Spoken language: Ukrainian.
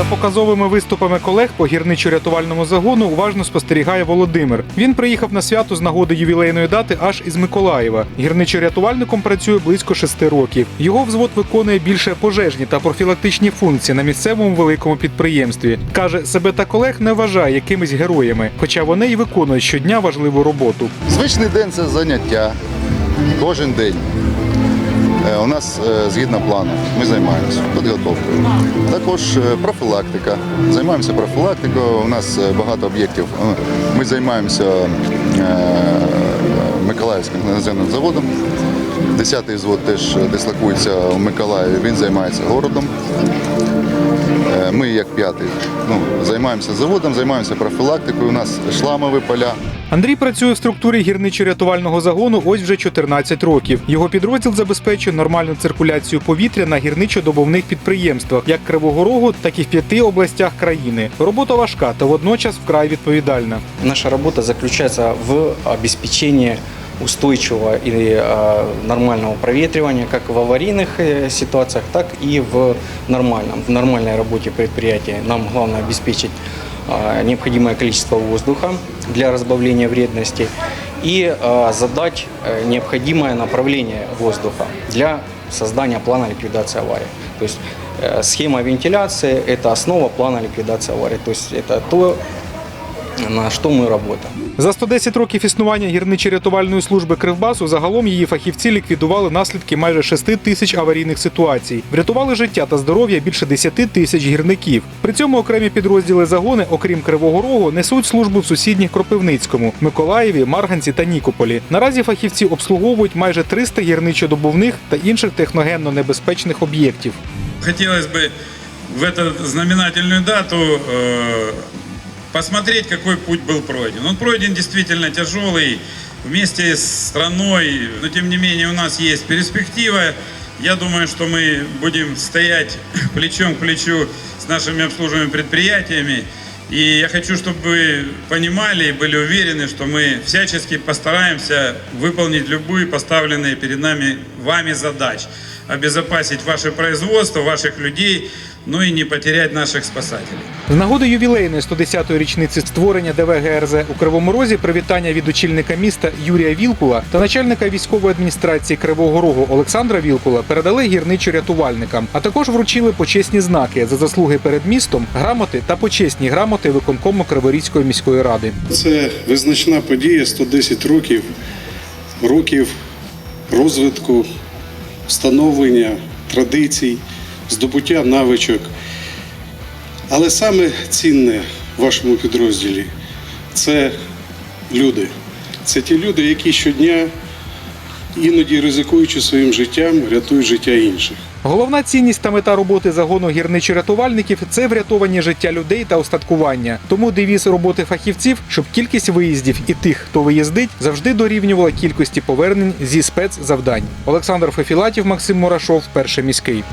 показовими виступами колег по гірничо-рятувальному загону уважно спостерігає Володимир. Він приїхав на свято з нагоди ювілейної дати аж із Миколаєва. Гірничо-рятувальником працює близько шести років. Його взвод виконує більше пожежні та профілактичні функції на місцевому великому підприємстві. каже, себе та колег не вважає якимись героями, хоча вони й виконують щодня важливу роботу. Звичний день це заняття. Кожен день. У нас е, згідно плану ми займаємося підготовкою. Також е, профілактика. Займаємося профілактикою. У нас е, багато об'єктів. Ми займаємося Миколаївським наземним заводом. Десятий взвод теж дислокується у Миколаєві. Він займається городом. Е, Ми, як п'ятий, ну, займаємося заводом, займаємося профілактикою. У нас шламові поля. Андрій працює в структурі гірничо-рятувального загону ось вже 14 років. Його підрозділ забезпечує нормальну циркуляцію повітря на гірничо-добовних підприємствах, як Кривого Рогу, так і в п'яти областях країни. Робота важка та водночас вкрай відповідальна. Наша работа заключается в обеспечении устойчивого и э, нормального проветривания как в аварийных э, ситуациях, так и в нормальном, в нормальной работе предприятия. Нам главное обеспечить э, необходимое количество воздуха для разбавления вредности и э, задать э, необходимое направление воздуха для создания плана ликвидации аварии. То есть э, схема вентиляции – это основа плана ликвидации аварии. То есть это то, на что мы работаем. За 110 років існування гірничо-рятувальної служби Кривбасу загалом її фахівці ліквідували наслідки майже 6 тисяч аварійних ситуацій, врятували життя та здоров'я більше 10 тисяч гірників. При цьому окремі підрозділи загони, окрім Кривого Рогу, несуть службу в сусідніх Кропивницькому, Миколаєві, Марганці та Нікополі. Наразі фахівці обслуговують майже 300 гірничо-добувних та інших техногенно небезпечних об'єктів. Хотелось бы в эту знаменательную дату э, посмотреть, какой путь был пройден. Он пройден действительно тяжелый вместе с страной, но тем не менее у нас есть перспектива. Я думаю, что мы будем стоять плечом к плечу с нашими обслуживаемыми предприятиями. И я хочу, чтобы вы понимали и были уверены, что мы всячески постараемся выполнить любые поставленные перед нами вами задачи. Обезопасить ваше производство, ваших людей, ну и не потерять наших спасателей. З нагоди ювілейної 110-ї річниці створення ДВГРЗ у Кривому Розі привітання від очільника міста Юрія Вілкула та начальника військової адміністрації Кривого Рогу Олександра Вілкула передали гірничо-рятувальникам, а також вручили почесні знаки за заслуги перед містом, грамоти та почесні грамоти виконкому Криворізької міської ради. Це визначна подія 110 років, років розвитку, встановлення традицій, здобуття навичок. Але саме цінне в вашому підрозділі це люди. Це ті люди, які щодня, іноді ризикуючи своїм життям, рятують життя інших. Головна цінність та мета роботи загону гірничо-рятувальників це врятовані життя людей та устаткування. Тому девіз роботи фахівців, щоб кількість виїздів і тих, хто виїздить, завжди дорівнювала кількості повернень зі спецзавдань. Олександр Фефілатів, Максим Мурашов, перший міський.